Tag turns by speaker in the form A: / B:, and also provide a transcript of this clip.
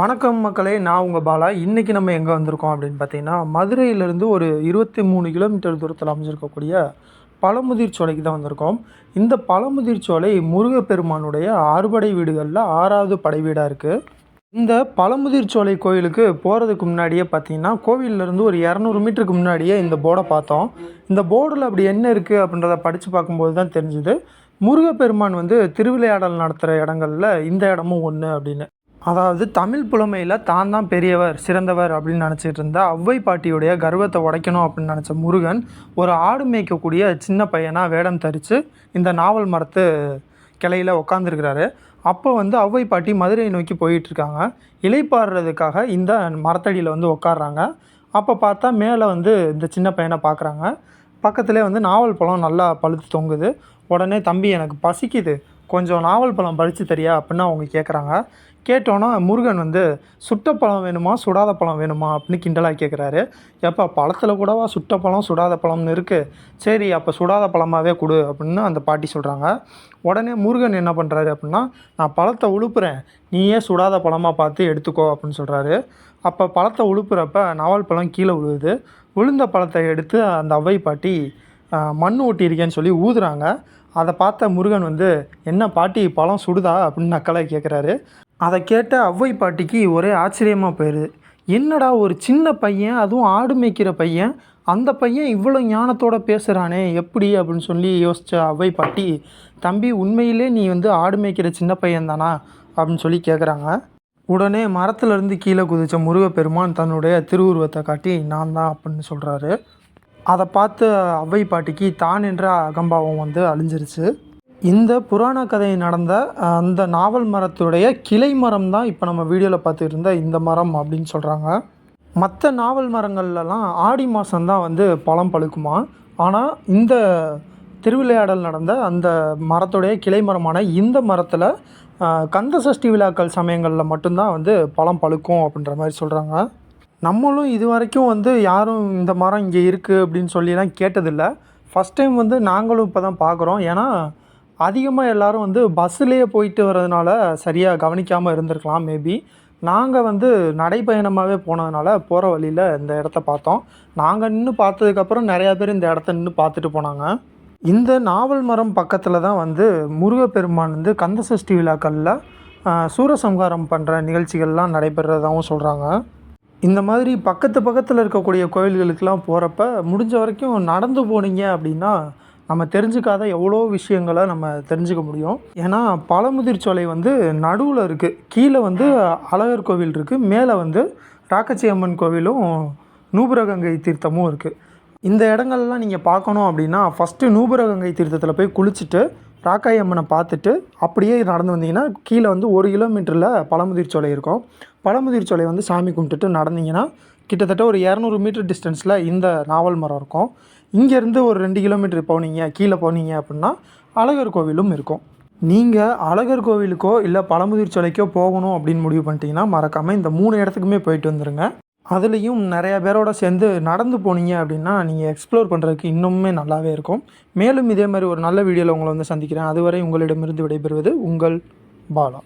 A: வணக்கம் மக்களே நான் உங்கள் பாலா. இன்றைக்கி நம்ம எங்கே வந்திருக்கோம் அப்படின்னு பார்த்தீங்கன்னா மதுரையிலேருந்து ஒரு இருபத்தி மூணு கிலோமீட்டர் தூரத்தில் அமைஞ்சிருக்கக்கூடிய பழமுதிர் சோலைக்கு தான் வந்திருக்கோம். இந்த பழமுதிர் சோலை முருகப்பெருமானுடைய அறுபடை வீடுகளில் ஆறாவது படை வீடாக இருக்குது இந்த பழமுதிர் சோலை கோயிலுக்கு போகிறதுக்கு முன்னாடியே பார்த்தீங்கன்னா கோவில்லேருந்து ஒரு இரநூறு மீட்டருக்கு முன்னாடியே இந்த போர்டை பார்த்தோம். இந்த போர்டில் அப்படி என்ன இருக்குது அப்படின்றத படித்து பார்க்கும்போது தான் தெரிஞ்சுது. முருகப்பெருமான் வந்து திருவிளையாடல் நடத்துகிற இடங்கள்ல இந்த இடமும் ஒன்று அப்படின்னு. அதாவது தமிழ் புலமையில் தான் தான் பெரியவர் சிறந்தவர் அப்படின்னு நினச்சிட்டு இருந்த ஔவை பாட்டியுடைய கர்வத்தை உடைக்கணும் அப்படின்னு நினச்ச முருகன் ஒரு ஆடு மேய்க்கக்கூடிய சின்ன பையனாக வேடம் தரித்து இந்த நாவல் மரத்து கிளையில் உட்காந்துருக்கிறாரு அப்போ வந்து ஔவை பாட்டி மதுரையை நோக்கி போயிட்டுருக்காங்க. இலைப்பாடுறதுக்காக இந்த மரத்தடியில் வந்து உட்காடுறாங்க அப்போ பார்த்தா மேலே வந்து இந்த சின்ன பையனை பார்க்குறாங்க பக்கத்துலேயே வந்து நாவல் பழம் நல்லா பழுத்து தொங்குது. உடனே தம்பி எனக்கு பசிக்குது. கொஞ்சம் நாவல் பழம் பறித்து தரியா அப்படின்னு அவங்க கேட்குறாங்க கேட்டோன்னா முருகன் வந்து சுட்ட பழம் வேணுமா? சுடாத பழம் வேணுமா? அப்படின்னு கிண்டலாக கேட்குறாரு எப்போ பழத்தில் கூடவா சுட்ட பழம் சுடாத பழம்னு இருக்குது சரி அப்போ சுடாத பழமாகவே கொடு அப்படின்னு அந்த பாட்டி சொல்கிறாங்க உடனே முருகன் என்ன பண்ணுறாரு அப்படின்னா நான் பழத்தை உழுப்புறேன். நீயே சுடாத பழமாக பார்த்து எடுத்துக்கோ அப்படின்னு சொல்கிறாரு அப்போ பழத்தை உழுப்புறப்ப நாவல் பழம் கீழே விழுது. விழுந்த பழத்தை எடுத்து அந்த அவ்வை பாட்டி மண் ஓட்டியிருக்கேன்னு சொல்லி ஊதுறாங்க. அதை பார்த்த முருகன் வந்து என்ன பாட்டி பழம் சுடுதா? அப்படின்னு நக்கலாக கேட்குறாரு அதை கேட்ட ஔவை பாட்டிக்கு ஒரே ஆச்சரியமாக போயிடுது என்னடா ஒரு சின்ன பையன் அதுவும் ஆடு மேய்க்கிற பையன் அந்த பையன் இவ்வளோ ஞானத்தோட பேசுகிறானே எப்படி? அப்படின்னு சொல்லி யோசித்த ஔவை பாட்டி தம்பி உண்மையிலே நீ வந்து ஆடு மேய்க்கிற சின்ன பையன் தானா? அப்படின்னு சொல்லி கேட்குறாங்க உடனே மரத்துலேருந்து கீழே குதித்த முருகப்பெருமான் தன்னுடைய திருவுருவத்தை காட்டி நான் தான் அப்படின்னு சொல்கிறாரு அதை பார்த்து ஔவை பாட்டிக்கு தான் என்ற அகம்பாவம் வந்து அழிஞ்சிருச்சு. இந்த புராண கதை நடந்த அந்த நாவல் மரத்துடைய கிளை மரம் தான் இப்போ நம்ம வீடியோவில் பார்த்துட்டு இருந்த இந்த மரம் அப்படின்னு சொல்கிறாங்க மற்ற நாவல் மரங்கள்லலாம் ஆடி மாதம்தான் வந்து பழம் பழுக்குமா? ஆனால் இந்த திருவிளையாடல் நடந்த அந்த மரத்துடைய கிளை மரமான இந்த மரத்தில் கந்த சஷ்டி விழாக்கள் சமயங்களில் மட்டும்தான் வந்து பழம் பழுக்கும் அப்படின்ற மாதிரி சொல்கிறாங்க நம்மளும் இது வரைக்கும் வந்து யாரும் இந்த மரம் இங்கே இருக்குது அப்படின்னு சொல்லிலாம் கேட்டதில்லை. ஃபஸ்ட் டைம் வந்து நாங்களும் இப்போ தான் பார்க்குறோம் ஏன்னா அதிகமாக எல்லோரும் வந்து பஸ்ஸுலேயே போயிட்டு வர்றதுனால சரியாக கவனிக்காமல் இருந்திருக்கலாம் மேபி நாங்கள் வந்து நடைப்பயணமாகவே போனதுனால போகிற வழியில் இந்த இடத்த பார்த்தோம். நாங்கள் நின்று பார்த்ததுக்கப்புறம் நிறையா பேர் இந்த இடத்த நின்று பார்த்துட்டு போனாங்க. இந்த நாவல் மரம் பக்கத்தில் தான் வந்து முருகப்பெருமான் வந்து கந்தசஷ்டி விழாக்களில் சூரசம்ஹாரம் பண்ணுற நிகழ்ச்சிகள்லாம் நடைபெறதாகவும் சொல்கிறாங்க இந்த மாதிரி பக்கத்து பக்கத்தில் இருக்கக்கூடிய கோயில்களுக்கெலாம் போகிறப்ப முடிஞ்ச வரைக்கும் நடந்து போனீங்க அப்படின்னா நம்ம தெரிஞ்சுக்காத எவ்வளோ விஷயங்களை நம்ம தெரிஞ்சுக்க முடியும். ஏன்னா பழமுதிர் சோலை வந்து நடுவில் இருக்குது கீழே வந்து அழகர் கோவில் இருக்குது மேலே வந்து ராக்கச்சி அம்மன் கோவிலும் நூபுரகங்கை தீர்த்தமும் இருக்குது இந்த இடங்கள்லாம் நீங்கள் பார்க்கணும் அப்படின்னா ஃபஸ்ட்டு நூபுரகங்கை தீர்த்தத்தில் போய் குளிச்சுட்டு ராக்காய் அம்மனை பார்த்துட்டு அப்படியே நடந்து வந்தீங்கன்னா கீழே வந்து ஒரு கிலோமீட்டரில் பழமுதிர் சோலை இருக்கும். பழமுதிர் சோலை வந்து சாமி கும்பிட்டுட்டு நடந்தீங்கன்னா கிட்டத்தட்ட ஒரு இரநூறு மீட்டர் டிஸ்டன்ஸில் இந்த நாவல் மரம் இருக்கும். இங்கேருந்து ஒரு ரெண்டு கிலோமீட்டர் போனீங்க கீழே போனீங்க அப்படின்னா அழகர் கோவிலும் இருக்கும். நீங்கள் அழகர் கோவிலுக்கோ இல்லை பழமுதிர் சோலைக்கோ போகணும் அப்படின்னு முடிவு பண்ணிட்டீங்கன்னா மறக்காமல் இந்த மூணு இடத்துக்குமே போயிட்டு வந்துடுங்க அதுலேயும் நிறையா பேரோட சேர்ந்து நடந்து போனீங்க அப்படின்னா நீங்கள் எக்ஸ்ப்ளோர் பண்ணுறதுக்கு இன்னுமே நல்லாவே இருக்கும். மேலும் இதே மாதிரி ஒரு நல்ல வீடியோவில் உங்களை வந்து சந்திக்கிறேன். அதுவரை உங்களிடமிருந்து விடைபெறுவது உங்கள் பாலா.